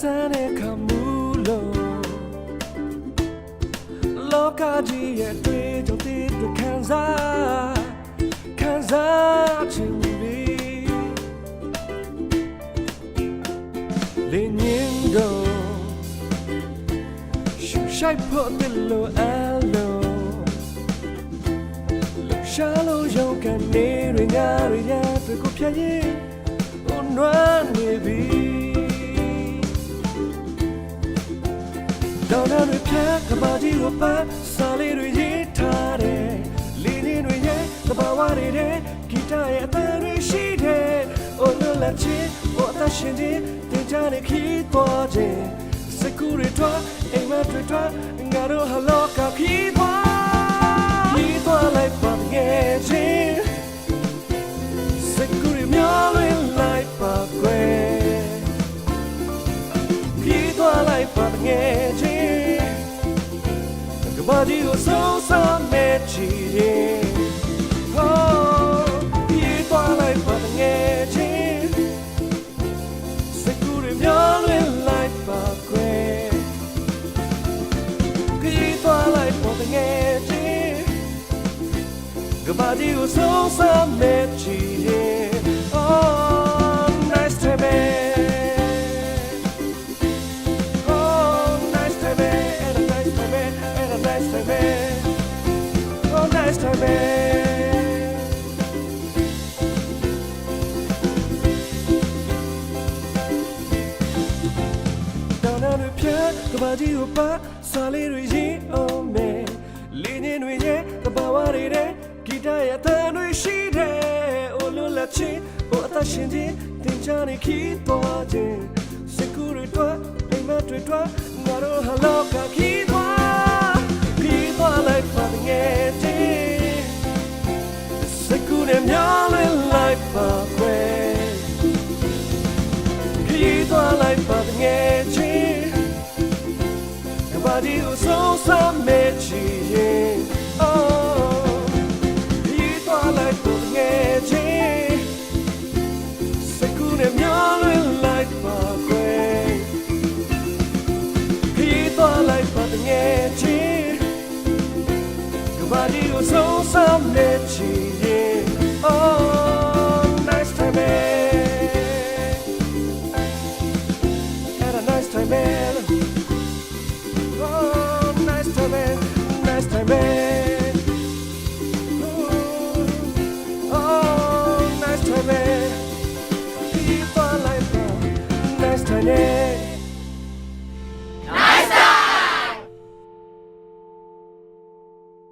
ဆန်းတဲ့ခမှုလို့လောကကြီးရဲ့တွေ့ကြုံတဲ့တွေ့ခံစားခံစားချင်ပြီလင်းရင်တော့ရှူရှိုက်ဖို့တယ်လို့အလုံးရှာလို့ရုံကနေရငါရရသူကိုဖြတ်ရင်ဟိုနွမ်းနေ ဒေါင်းရဖြတ်ကဘာကြီးကိုပါစာလေးတွေရေးထားတယ်လင်းနေတွေရဲ့သဘာဝတွေတဲ့ဂီတရဲ့အသံတွေရှိတယ်အိုလိုလာချင်ဟိုအသက်ရှင်ခြင်းတင်ကြတဲ့ခီးသွားခြင်းစကူတွေထွက်အိမ်မက်တွေထွက်ငါတို့ဟာလောကခီး ကဘာဒီကိုဆုံးဆောင်မဲ့ချီရင် Oh He thought like but get it Security များလွင် like but great He thought like but get it ကဘာဒီကိုဆုံးဆောင်မဲ့ချီရင် Oh Oh nice to me တောင်းတတွေဖြတ်ကဘာကြီးကိုပါစာလေးတွေရေးအောင်မယ်လင်းနေတွေရဲ့တဘာဝတွေတဲ့ဂီတရဲ့အသံတွေရှိတယ်အိုလိုလက်ချင်းဟိုအသက်ရှင်ခြင်းတင်ချနေခီးသွားခြင်းစကူတွေတော့အိမ်မက်တွေတော့ငါတို့ဟာလောကခီး စကူတွေများလွင်လိုက်ပါခွဲခရီးသွားလိုက်ပါငယ်ချင်းကဘာဒီကိုဆုံးဆောင်မဲ့ချီရင် Oh ခရီးသွားလိုက်ပါငယ်ချင်းစကူနဲ့များလွင်လိုက်ပါခွဲခရီးသွားလိုက်ပါငယ်ချင်းကဘာဒီကိုဆုံး nice to.